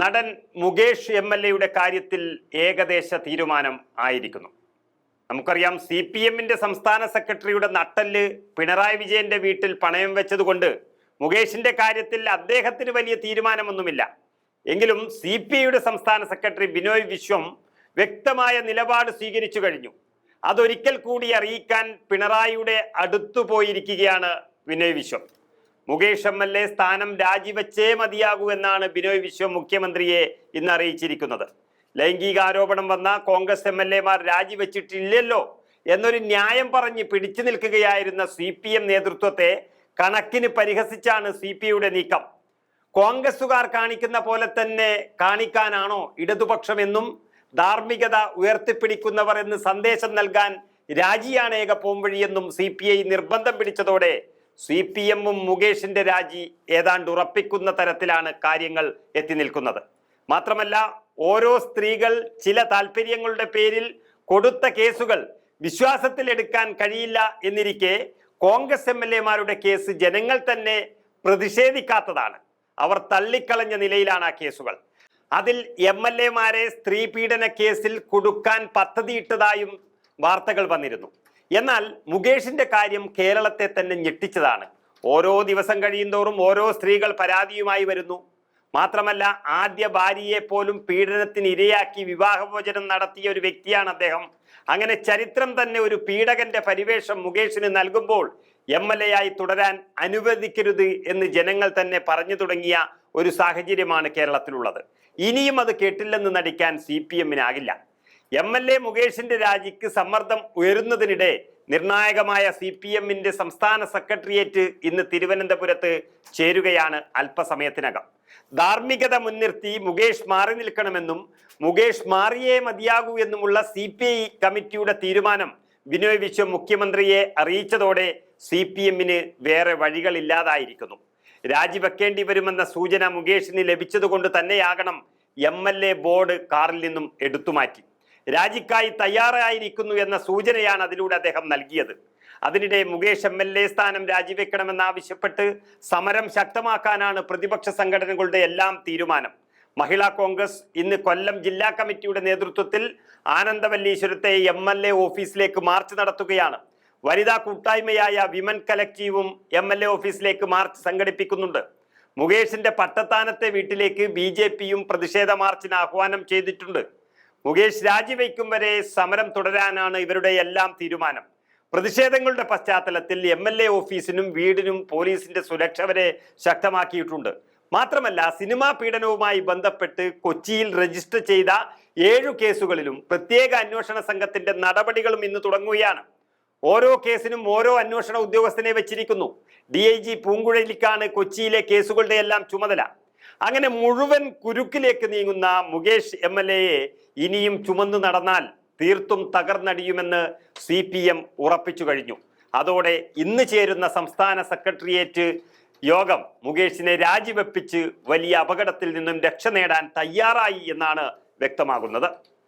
നടൻ Mukesh M L എയുടെ കാര്യത്തിൽ ഏകദേശ തീരുമാനം ആയിരിക്കുന്നു. നമുക്കറിയാം സി പി എമ്മിന്റെ സംസ്ഥാന സെക്രട്ടറിയുടെ നട്ടൽ പിണറായി വിജയന്റെ വീട്ടിൽ പണയം വെച്ചതുകൊണ്ട് മുകേഷിന്റെ കാര്യത്തിൽ അദ്ദേഹത്തിന് വലിയ തീരുമാനമൊന്നുമില്ല. എങ്കിലും സി പി ഐയുടെ സംസ്ഥാന സെക്രട്ടറി ബിനോയ് വിശ്വം വ്യക്തമായ നിലപാട് സ്വീകരിച്ചു കഴിഞ്ഞു. അതൊരിക്കൽ കൂടി അറിയിക്കാൻ പിണറായിയുടെ അടുത്തു പോയിരിക്കുകയാണ് Binoy Viswam. Mukesh M L A സ്ഥാനം രാജിവെച്ചേ മതിയാകൂ എന്നാണ് ബിനോയ് വിശ്വം മുഖ്യമന്ത്രിയെ ഇന്ന് അറിയിച്ചിരിക്കുന്നത്. ലൈംഗികാരോപണം വന്ന കോൺഗ്രസ് എം എൽ എമാർ രാജിവെച്ചിട്ടില്ലല്ലോ എന്നൊരു ന്യായം പറഞ്ഞ് പിടിച്ചു നിൽക്കുകയായിരുന്ന സി പി എം നേതൃത്വത്തെ കണക്കിന് പരിഹസിച്ചാണ് സി പി യുടെ നീക്കം. കോൺഗ്രസുകാർ കാണിക്കുന്ന പോലെ തന്നെ കാണിക്കാനാണോ ഇടതുപക്ഷമെന്നും ധാർമ്മികത ഉയർത്തിപ്പിടിക്കുന്നവർ എന്ന് സന്ദേശം നൽകാൻ രാജിയാണ് ഏക പോംവഴിയെന്നും സി പി ഐ നിർബന്ധം പിടിച്ചതോടെ സി പി എമ്മും മുകേഷിന്റെ രാജി ഏതാണ്ട് ഉറപ്പിക്കുന്ന തരത്തിലാണ് കാര്യങ്ങൾ എത്തി നിൽക്കുന്നത്. മാത്രമല്ല ഓരോ സ്ത്രീകൾ ചില താല്പര്യങ്ങളുടെ പേരിൽ കൊടുത്ത കേസുകൾ വിശ്വാസത്തിൽ എടുക്കാൻ കഴിയില്ല എന്നിരിക്കെ കോൺഗ്രസ് എം എൽ എമാരുടെ കേസ് ജനങ്ങൾ തന്നെ പ്രതിഷേധിക്കാത്തതാണ്. അവർ തള്ളിക്കളഞ്ഞ നിലയിലാണ് ആ കേസുകൾ. അതിൽ എം എൽ എമാരെ സ്ത്രീ പീഡന കേസിൽ കൊടുക്കാൻ പദ്ധതിയിട്ടതായും വാർത്തകൾ വന്നിരുന്നു. എന്നാൽ മുകേഷിന്റെ കാര്യം കേരളത്തെ തന്നെ ഞെട്ടിച്ചതാണ്. ഓരോ ദിവസം കഴിയുന്തോറും ഓരോ സ്ത്രീകൾ പരാതിയുമായി വരുന്നു. മാത്രമല്ല ആദ്യ ഭാര്യയെ പോലും പീഡനത്തിന് ഇരയാക്കി വിവാഹമോചനം നടത്തിയ ഒരു വ്യക്തിയാണ് അദ്ദേഹം. അങ്ങനെ ചരിത്രം തന്നെ ഒരു പീഡകന്റെ പരിവേഷം മുകേഷിന് നൽകുമ്പോൾ എം എൽ എ ആയി തുടരാൻ അനുവദിക്കരുത് എന്ന് ജനങ്ങൾ തന്നെ പറഞ്ഞു തുടങ്ങിയ ഒരു സാഹചര്യമാണ് കേരളത്തിലുള്ളത്. ഇനിയും അത് കേട്ടില്ലെന്ന് നടിക്കാൻ സി പി എമ്മിനാകില്ല. എം എൽ എ മുകേഷിന്റെ രാജിക്ക് സമ്മർദ്ദം ഉയരുന്നതിനിടെ നിർണായകമായ സി പി എമ്മിന്റെ സംസ്ഥാന സെക്രട്ടേറിയറ്റ് ഇന്ന് തിരുവനന്തപുരത്ത് ചേരുകയാണ് അല്പസമയത്തിനകം. ധാർമ്മികത മുൻനിർത്തി മുകേഷ് മാറി നിൽക്കണമെന്നും മുകേഷ് മാറിയേ മതിയാകൂ എന്നുമുള്ള സി പി ഐ കമ്മിറ്റിയുടെ തീരുമാനം വിനോയ് വിശ്വ മുഖ്യമന്ത്രിയെ അറിയിച്ചതോടെ സി പി എമ്മിന് വേറെ വഴികളില്ലാതായിരിക്കുന്നു. രാജിവെക്കേണ്ടി വരുമെന്ന സൂചന മുകേഷിന് ലഭിച്ചതുകൊണ്ട് തന്നെയാകണം എം എൽ എ ബോർഡ് കാറിൽ നിന്നും എടുത്തുമാറ്റി. രാജിക്കായി തയ്യാറായിരിക്കുന്നു എന്ന സൂചനയാണ് അതിലൂടെ അദ്ദേഹം നൽകിയത്. അതിനിടെ മുകേഷ് എം എൽ എ സ്ഥാനം രാജിവെക്കണമെന്നാവശ്യപ്പെട്ട് സമരം ശക്തമാക്കാനാണ് പ്രതിപക്ഷ സംഘടനകളുടെ എല്ലാം തീരുമാനം. മഹിളാ കോൺഗ്രസ് ഇന്ന് കൊല്ലം ജില്ലാ കമ്മിറ്റിയുടെ നേതൃത്വത്തിൽ ആനന്ദവല്ലീശ്വരത്തെ എം എൽ എ ഓഫീസിലേക്ക് മാർച്ച് നടത്തുകയാണ്. വനിതാ കൂട്ടായ്മയായ വിമൻ കലക്റ്റീവും എം എൽ എ ഓഫീസിലേക്ക് മാർച്ച് സംഘടിപ്പിക്കുന്നുണ്ട്. മുകേഷിന്റെ പട്ടത്താനത്തെ വീട്ടിലേക്ക് ബി ജെ പിയും പ്രതിഷേധ മാർച്ചിന് ആഹ്വാനം ചെയ്തിട്ടുണ്ട്. മുകേഷ് രാജിവെക്കും വരെ സമരം തുടരാനാണ് ഇവരുടെ എല്ലാം തീരുമാനം. പ്രതിഷേധങ്ങളുടെ പശ്ചാത്തലത്തിൽ എം എൽ എ ഓഫീസിനും വീടിനും പോലീസിന്റെ സുരക്ഷ വരെ ശക്തമാക്കിയിട്ടുണ്ട്. മാത്രമല്ല സിനിമാ പീഡനവുമായി ബന്ധപ്പെട്ട് കൊച്ചിയിൽ രജിസ്റ്റർ ചെയ്ത ഏഴു കേസുകളിലും പ്രത്യേക അന്വേഷണ സംഘത്തിന്റെ നടപടികളും ഇന്ന് തുടങ്ങുകയാണ്. ഓരോ കേസിനും ഓരോ അന്വേഷണ ഉദ്യോഗസ്ഥനെ വെച്ചിരിക്കുന്നു. ഡി ഐ ജി പൂങ്കുഴലിക്കാണ് കൊച്ചിയിലെ കേസുകളുടെ എല്ലാം ചുമതല. അങ്ങനെ മുഴുവൻ കുരുക്കിലേക്ക് നീങ്ങുന്ന മുകേഷ് എം എൽ എയെ ഇനിയും ചുമന്നു നടന്നാൽ തീർത്തും തകർന്നടിയുമെന്ന് സി പി എം ഉറപ്പിച്ചു കഴിഞ്ഞു. അതോടെ ഇന്ന് ചേരുന്ന സംസ്ഥാന സെക്രട്ടേറിയറ്റ് യോഗം മുകേഷിനെ രാജിവെപ്പിച്ച് വലിയ അപകടത്തിൽ നിന്നും രക്ഷ നേടാൻ തയ്യാറായി എന്നാണ് വ്യക്തമാകുന്നത്.